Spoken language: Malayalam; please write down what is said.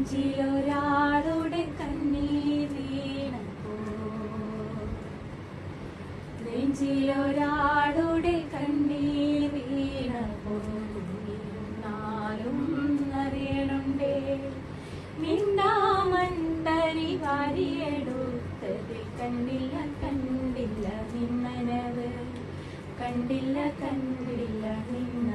നെഞ്ചിലൊരാളുടെ കണ്ണീർ വീണപ്പോ നെഞ്ചിലൊരാളുടെ കണ്ണീർ വീണപ്പോ നാലും അറിയണുണ്ടേ. മിണ്ടാമണ്ടരി വാരിയെടുത്തതിൽ കണ്ടില്ല കണ്ടില്ല നിന്നനവ് കണ്ടില്ല കണ്ടില്ല നിന്ന